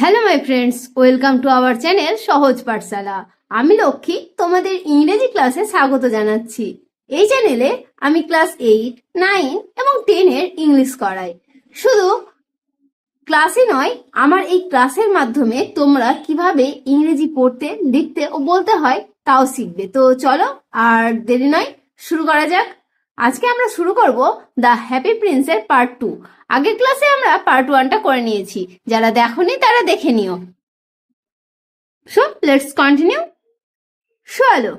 Hello my friends welcome to our channel Sahaj Pathshala আমি লক্ষ্মী, তোমাদের ইংরেজি ক্লাসে স্বাগত জানাচ্ছি। এই চ্যানেলে আমি ক্লাস এইট নাইন এবং টেনের ইংলিশ করাই। শুধু ক্লাসে নয়, আমার এই ক্লাসের মাধ্যমে তোমরা কীভাবে ইংরেজি পড়তে, লিখতে ও বলতে হয়, তাও শিখবে। তো চলো, আর দেরি নয়, শুরু করা যাক। আজকে আমরা শুরু করব দ্য হ্যাপি প্রিন্সের পার্ট টু। আগের ক্লাসে আমরা পার্ট ওয়ানটা করে নিয়েছি। যারা দেখোনি তারা দেখে নিও। So let's continue swallow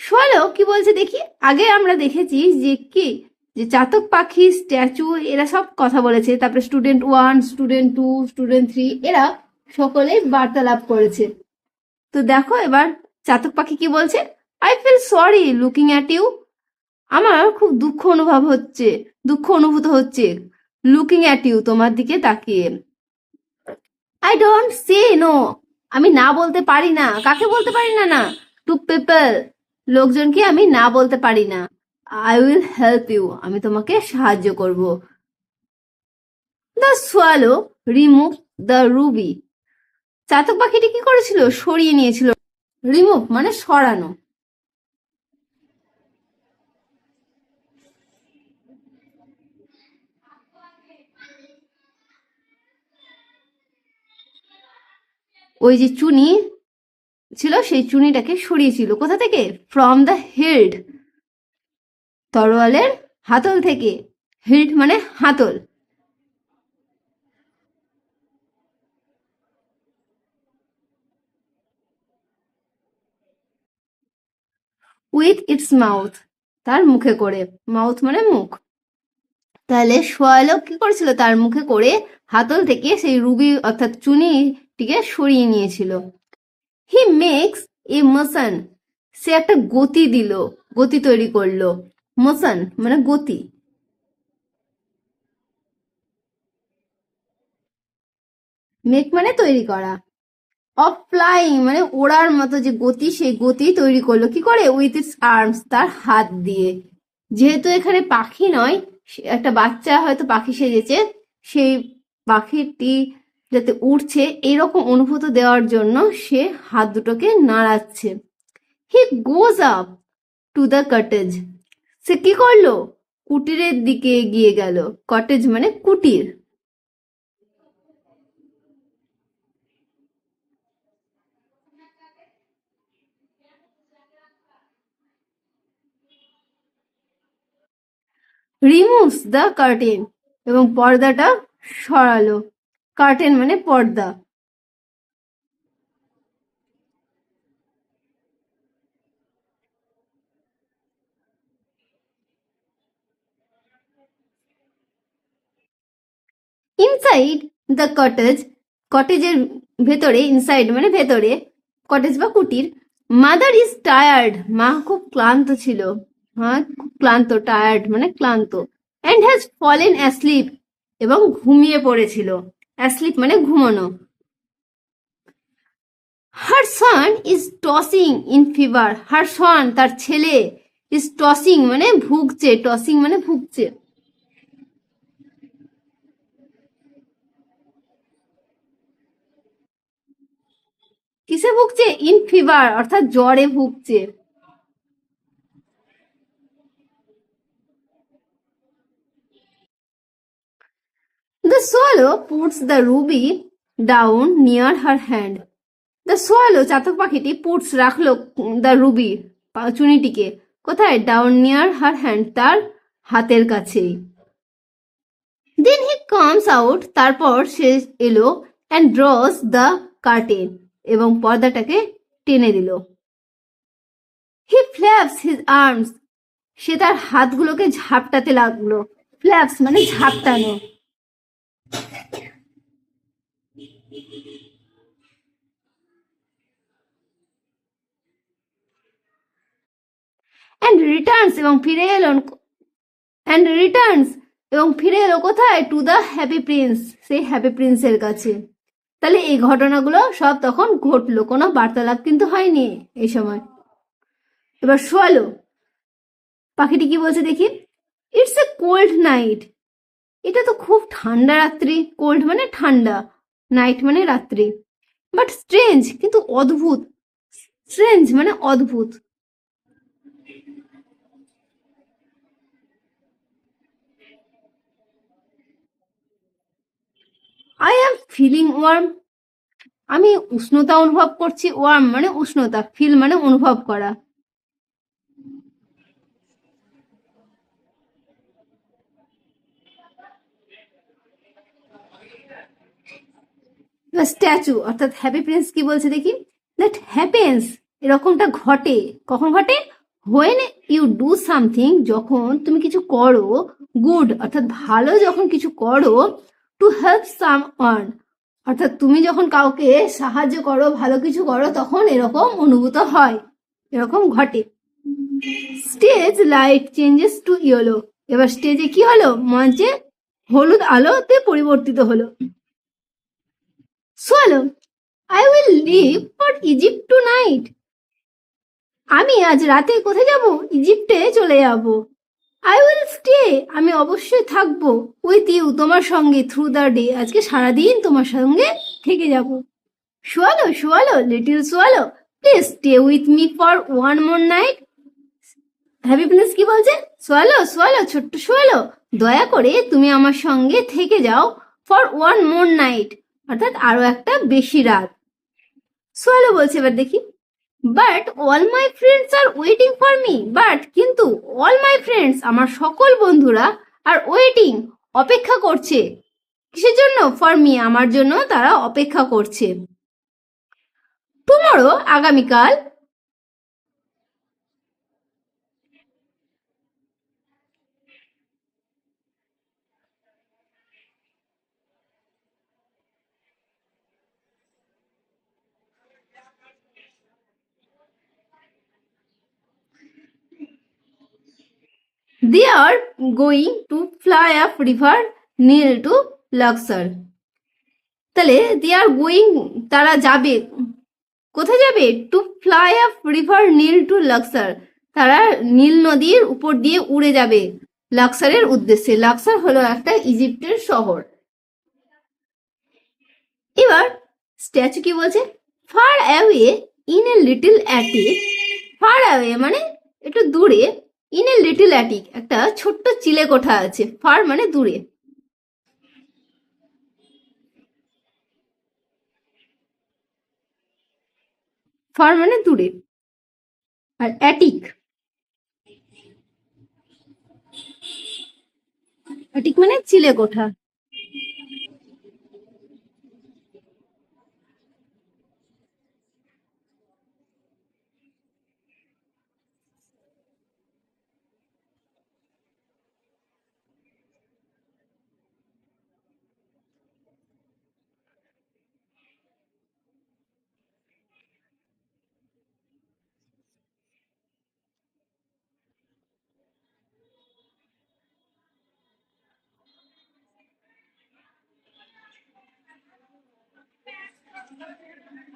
swallow কি বলছে দেখি? আগে আমরা দেখেছি যে কি? যে চাতক পাখি, স্ট্যাচু, এরা সব কথা বলেছে। তারপরে student one student two student three এরা সকলেই বার্তালাপ করেছে। তো দেখো এবার চাতক পাখি কি বলছে? I feel sorry looking at you আমার খুব দুঃখ অনুভব হচ্ছে, দুঃখ অনুভূত হচ্ছে। লুকিং অ্যাট ইউ তোমার দিকে তাকিয়ে। আই ডোন্ট সে নো আমি না বলতে পারি না। কাকে বলতে পারি না না? টু পিপল লোকজনকে আমি না বলতে পারি না। আই উইল হেল্প ইউ আমি তোমাকে সাহায্য করব। The swallow remove the ruby চাতক পাখিটি কি করেছিল? সরিয়ে নিয়েছিল। রিমুভ মানে সরানো। ওই যে চুনি ছিল, সেই চুনিটাকে সরিয়েছিল। কোথা থেকে? ফ্রম দ্য হিল্ড তরোয়ালের হাতল থেকে। হিল্ড মানে হাতল। উইথ ইটস মাউথ তার মুখে করে। মাউথ মানে মুখ। তাহলে সোয়ালো কি করেছিল? তার মুখে করে হাতল থেকে সেই রুবি অর্থাৎ চুনিটিকে সরিয়ে নিয়েছিল। হি মেক্স এ মোশন সে একটা গতি দিল, গতি তৈরি করল। মোশন মানে গতি। মেক মানে তৈরি করা। অফ ফ্লাইং মানে ওড়ার মতো যে গতি, সেই গতি তৈরি করল। কি করে? উইথ ইটস আর্মস তার হাত দিয়ে। যেহেতু এখানে পাখি নয় একটা বাচ্চা হয়তো পাখি সেজেছে, সেই পাখিটি যাতে উঠছে এরকম অনুভূত দেওয়ার জন্য সে হাত দুটোকে নাড়াচ্ছে। He goes up to the cottage সে কি করল? কুটিরের দিকে এগিয়ে গেল। কটেজ মানে কুটির। রিমুভস দ্য কার্টেন এবং পর্দাটা সরালো। কার্টেন মানে পর্দা। ইনসাইড দ্য কটেজ কটেজের ভেতরে ইনসাইড মানে ভেতরে কটেজ বা কুটির মাদার ইজ টায়ার্ড মা খুব ক্লান্ত ছিল। মা খুব ক্লান্ত টায়ার্ড মানে ক্লান্ত। অ্যান্ড হ্যাজ ফলেন অ্যাসলিপ এবং ঘুমিয়ে পড়েছিল। অ্যাসলিপ মানে ঘুমানো। Her son is tossing in fever her son তার ছেলে ইজ টসিং মানে ভুগছে টসিং মানে ভুগছে। কিসে ভুগছে? ইন ফিভার অর্থাৎ জ্বরে ভুগছে। The swallow puts the ruby down near her hand. The swallow, চাতক পাখিটি পুটস রাখল দ্য রুবি চুনিটিকে, কোথায়? ডাউন নিয়ার হার হ্যান্ড তার হাতের কাছেই। দেন হি কামস আউট তারপর সে এলো অ্যান্ড ড্রস দ্য কার্টেন এবং পর্দাটাকে টেনে দিল। হি ফ্ল্যাপস হিজ আর্মস সে তার হাতগুলোকে ঝাপটাতে লাগল। ফ্ল্যাপস মানে ঝাপটানো। অ্যান্ড রিটার্নস এবং ফিরে এলো অ্যান্ড রিটার্নস এবং ফিরে এলো কোথায়? টু দ্য হ্যাপি প্রিন্স সেই হ্যাপি প্রিন্সের কাছে। তাহলে এই ঘটনাগুলো সব তখন ঘটলো, কোনো বার্তালাপ কিন্তু হয়নি এই সময়। এবার শোয়ালো। পাখিটি কি বলছে দেখি? ইটস এ কোল্ড নাইট এটা তো খুব ঠান্ডা রাত্রি কোল্ড মানে ঠান্ডা। নাইট মানে রাত্রি। বাট স্ট্রেঞ্জ কিন্তু অদ্ভুত। স্ট্রেঞ্জ মানে অদ্ভুত। আই এম ফিলিং ওয়ার্ম আমি উষ্ণতা অনুভব করছি। ওয়ার্ম মানে উষ্ণতা ফিল মানে অনুভব করা। স্ট্যাচু অর্থাৎ হ্যাপি প্রিন্স কি বলছে দেখি? দ্যাট হ্যাপেন্স এরকমটা ঘটে। কখন ঘটে? হোয়েন ইউ ডু সামথিং যখন তুমি কিছু করো গুড অর্থাৎ ভালো যখন কিছু করো টু হেল্প সাম ওয়ান অর্থাৎ তুমি যখন কাউকে সাহায্য করো, ভালো কিছু করো, তখন এরকম অনুভূত হয়। এরকম ঘটে। Stage light changes to yellow এবার স্টেজে কি হলো? মঞ্চে হলুদ আলোতে পরিবর্তিত হলো। Swallow I will leave for Egypt tonight আমি আজ রাতে কোথায় যাব? ইজিপ্টে চলে যাব। আই উইল স্টে আমি অবশ্যই থাকব উইথ ইউ তোমার সঙ্গে থ্রু দ্য ডে আজকে সারাদিন তোমার সঙ্গে থেকে যাব। Swallow swallow little swallow please stay with me for one more night happy prince কি বলছে? সোয়ালো সোয়ালো ছোট্ট সোয়ালো দয়া করে তুমি আমার সঙ্গে থেকে যাও ফর ওয়ান মোর নাইট অর্থাৎ আরও একটা বেশি রাত। সোয়ালো বলছে এবার দেখি। But all my friends are waiting for me but কিন্তু অল মাই ফ্রেন্ডস আমার সকল বন্ধুরা আর ওয়েটিং অপেক্ষা করছে। কিসের জন্য? ফর মি আমার জন্য তারা অপেক্ষা করছে। টুমরো আগামীকাল they are going to fly up river near to Luxor. তাহলে দে আর গোয়িং তারা যাবে। কোথায় যাবে? To fly up river Nile to Luxor তারা নীল নদীর উপর দিয়ে উড়ে যাবে। লাক্সারের উদ্দেশ্যে। লাক্সার হলো একটা ইজিপ্টের শহর। এবার স্ট্যাচু কি বলছে? Far away in a little attic far away মানে একটু দূরে। ইন এ লিটল অ্যাটিক একটা ছোট্ট চিলে কোঠা আছে ফার মানে দূরে। ফার মানে দূরে। আর অ্যাটিক অ্যাটিক মানে চিলে কোঠা।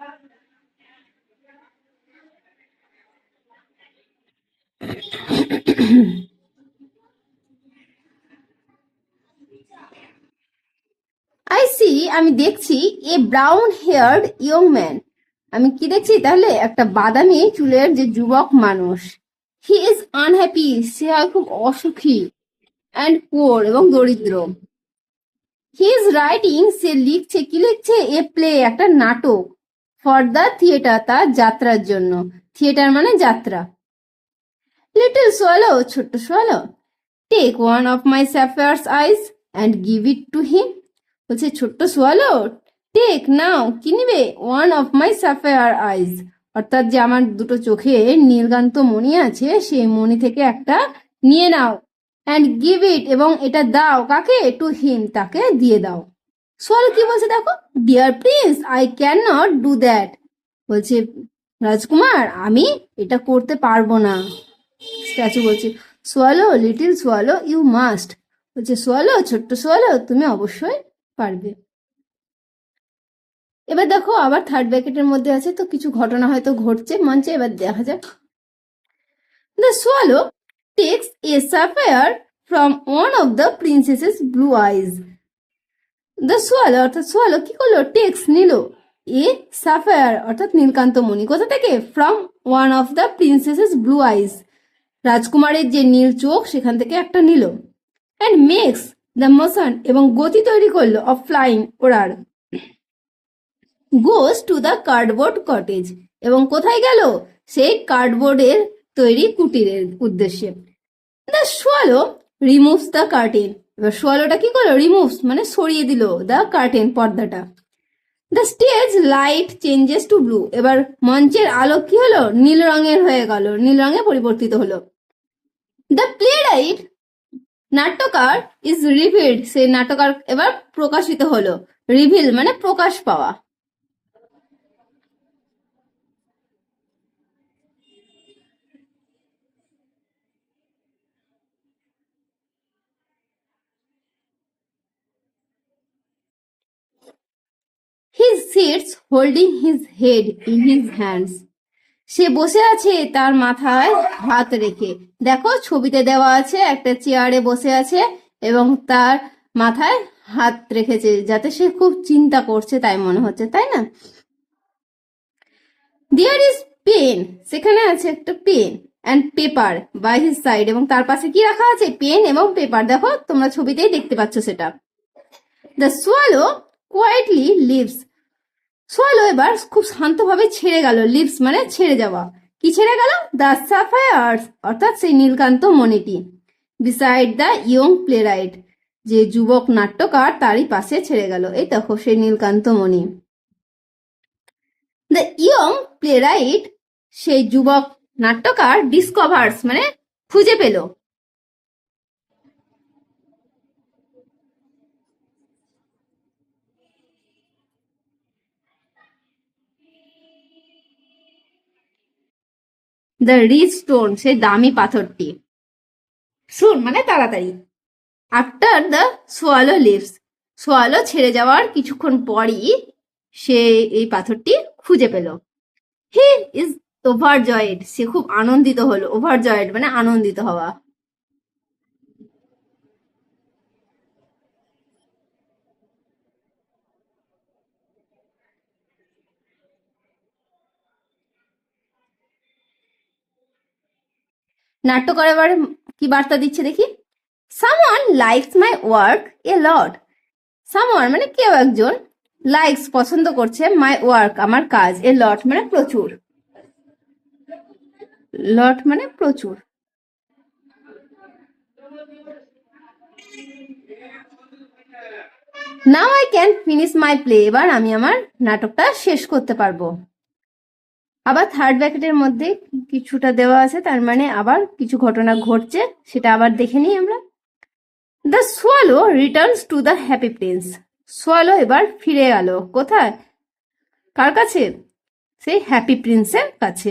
আই সি আমি দেখছি a brown haired young man আমি কি দেখছি? তাহলে একটা বাদামি চুলের যে যুবক মানুষ। হি ইজ আনহ্যাপি সে হয় খুব অসুখী অ্যান্ড পুয়ার এবং দরিদ্র। হি ইজ রাইটিং সে লিখছে, কি লিখছে? এ প্লে একটা নাটক। ফর দ্য থিয়েটার তার যাত্রার জন্য। থিয়েটার মানে যাত্রা। লিটল সোয়ালো ছোট্ট swallow take one off my sapphires eyes and give it to him বলছে, ছোট্ট সোয়ালো টেক নাও কি নিবে one of my sapphire eyes অর্থাৎ যে আমার দুটো চোখে নীলকান্ত মণি আছে, সেই মণি থেকে একটা নিয়ে নাও। অ্যান্ড গিভ ইট এবং এটা দাও কাকে? টু হিম তাকে দিয়ে দাও। সোয়ালো কি বলছে দেখো? Dear prince I can not do that বলছে, রাজকুমার, আমি এটা করতে পারব না। স্ট্যাচু বলছে swallow little swallow you must বলছে সোয়ালো ছোট্ট সোয়ালো তুমি অবশ্যই পারবে। এবার দেখো, আবার থার্ড ব্র্যাকেটের মধ্যে আছে, তো কিছু ঘটনা হয়তো ঘটছে মঞ্চে, এবার দেখা যাক। The swallow takes a sapphire from one of the princesses blue eyes the swallow অর্থাৎ সোয়ালো কি করল? টেক্স নিল। এ সাফায়ার অর্থাৎ নীলকান্ত মণি। কোথা থেকে? From one of the princesses blue eyes রাজকুমারের যে নীল চোখ, সেখান থেকে একটা নিল। অ্যান্ড মেক্স দ্য মোশন এবং গতি তৈরি করল অফ ফ্লাইং ওড়ার goes to the cardboard cottage এবং কোথায় গেল? সেই কার্ডবোর্ডের তৈরি কুটিরের উদ্দেশ্যে। The swallow removes the curtain এবার সোয়ালোটা কি করল? রিমুভস মানে সরিয়ে দিল দ্য কার্টেন পর্দাটা। The stage light changes to blue এবার মঞ্চের আলো কি হলো? নীল রঙের হয়ে গেল। নীল রঙে পরিবর্তিত হলো। দ্য প্লে রাইট নাট্যকার ইজ রিভিল্ড সেই নাটকার এবার প্রকাশিত হলো। রিভিল মানে প্রকাশ পাওয়া। Sits holding his head in his hands সে বসে আছে তার মাথায় হাত রেখে। দেখো, ছবিতে দেওয়া আছে একটা চেয়ারে বসে আছে এবং তার মাথায় হাত রেখেছে, যাতে সে খুব চিন্তা করছে তাই মনে হচ্ছে, তাই না? দিয়ার ইজ পেন সেখানে আছে একটা pen and paper by his side এবং তার পাশে কি রাখা আছে? পেন এবং পেপার দেখো, তোমরা ছবিতেই দেখতে পাচ্ছ সেটা। The swallow quietly leaves swallow এবার খুব শান্তভাবে ছেড়ে গেল লিপস মানে ছেড়ে যাওয়া। কি ছেড়ে গেল? দ্য সাফায়ার্স অর্থাৎ সেই নীলকান্ত মণিটি। বিসাইড দ্য ইয়ং প্লেরাইট যে যুবক নাট্যকার তারই পাশে ছেড়ে গেল। এই দেখো সেই নীলকান্ত মণি। দ্য ইয়ং প্লেরাইট সেই যুবক নাট্যকার ডিসকভার্স মানে খুঁজে পেল। দ্য রিচ স্টোন সেই দামি পাথরটি। শুন মানে তাড়াতাড়ি। After the swallow leaves swallow ছেড়ে যাওয়ার কিছুক্ষণ পরই সে এই পাথরটি খুঁজে পেল। হি ইজ ওভার জয়েড সে খুব আনন্দিত হলো ওভার জয়েড মানে আনন্দিত হওয়া। নাট্যকর এবার কি বার্তা দিচ্ছে দেখি? Someone likes my work a lot someone মানে কেউ একজন লাইকস পছন্দ করছে মাই ওয়ার্ক আমার কাজ এ লট মানে প্রচুর। লট মানে প্রচুর। Now I can finish my play এবার আমি আমার নাটকটা শেষ করতে পারব। আবার থার্ড ব্র্যাকেটের মধ্যে কিছুটা দেওয়া আছে, তার মানে আবার কিছু ঘটনা ঘটছে, সেটা আবার দেখে নিই আমরা। The swallow returns to the happy prince swallow এবার ফিরে গেল কোথায়? কার কাছে? সেই হ্যাপি প্রিন্সের কাছে।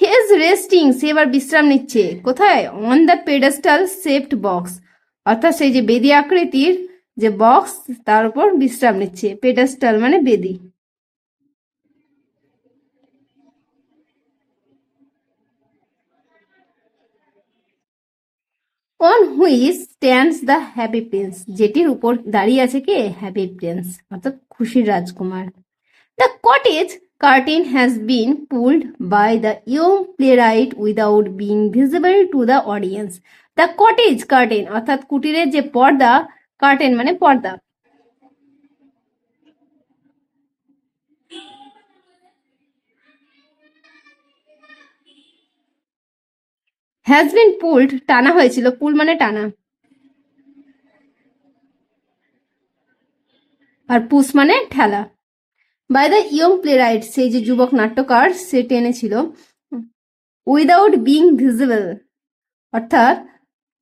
হি ইজ রেস্টিং সে এবার বিশ্রাম নিচ্ছে। কোথায়? On the pedestal safe box অর্থাৎ সেই যে বেদি আকৃতির যে বক্স তার উপর বিশ্রাম নিচ্ছে। পেডেস্টাল মানে বেদি। On which stands the happy prince যেটির উপর দাঁড়িয়ে আছে কে? হ্যাপি প্রিন্স অর্থাৎ খুশির রাজকুমার। The cottage curtain has been pulled by the young playwright without being visible to the audience the cottage curtain অর্থাৎ কুটিরের যে পর্দা কার্টেন মানে পর্দা। হ্যাজ বিন পুলড টানা হয়েছিল পুল মানে টানা। আর পুস মানে ঠেলা। বাই দ্য ইয়ং প্লেরাইট সেই যে যুবক নাট্যকার, সে টেনেছিল। উইদাউট বিং ভিজিবল অর্থাৎ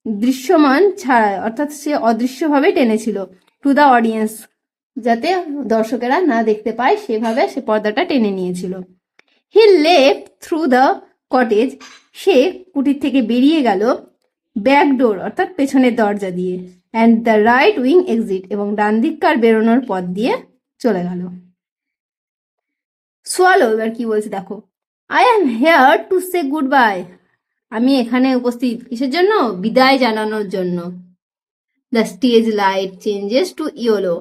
দৃশ্যমান ছাড়াই, অর্থাৎ সে অদৃশ্যভাবে টেনেছিল টু দ্য অডিয়েন্স যাতে দর্শকেরা না দেখতে পায়, সেভাবে সে পর্দাটা টেনে নিয়েছিল। He left through the cottage সে কুটির থেকে বেরিয়ে গেল ব্যাক ডোর অর্থাৎ পেছনের দরজা দিয়ে and the right wing exit এবং ডান দিককার বেরোনোর পথ দিয়ে চলে গেল। সোয়ালো এবার কি বলছে দেখো I am here to say goodbye আমি এখানে উপস্থিত কিসের জন্য? বিদায় জানানোর জন্য। The stage light changes to yellow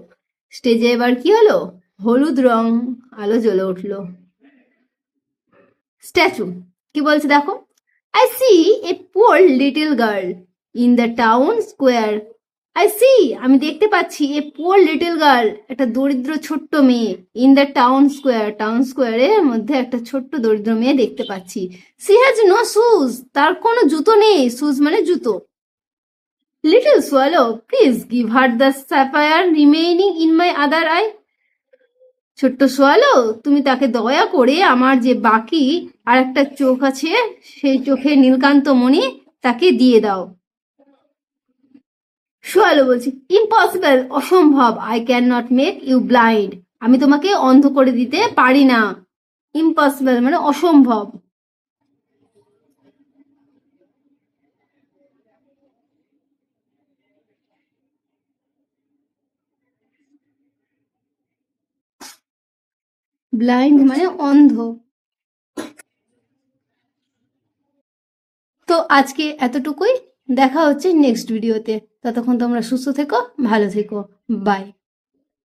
স্টেজে এবার কি হলো? হলুদ রং, আলো জ্বলে উঠল। স্ট্যাচু কি বলছে দেখো? I see a poor little girl in the town square I see আমি দেখতে পাচ্ছি এ পোর লিটল গার্ল একটা দরিদ্র ছোট্ট মেয়ে in the town square town স্কোয়ারের মধ্যে একটা ছোট্ট দরিদ্র মেয়ে দেখতে পাচ্ছি। সি হ্যাজ নো শুজ তার কোনো জুতো নেই শুজ মানে জুতো। Little swallow please give her the sapphire remaining in my other eye ছোট্ট সোয়ালো, তুমি তাকে দয়া করে আমার যে বাকি আর একটা চোখ আছে, সেই চোখে নীলকান্ত মণি তাকে দিয়ে দাও। সোয়ালো বলছি ইম্পসিবল অসম্ভব I can not make you blind আমি তোমাকে অন্ধ করে দিতে পারি না। ইম্পসিবল মানে অসম্ভব। ব্লাইন্ড মানে অন্ধ। তো আজকে এতটুকুই। দেখা হচ্ছে নেক্সট ভিডিওতে ততক্ষণ তোমরা সুস্থ থেকো, ভালো থেকো। বাই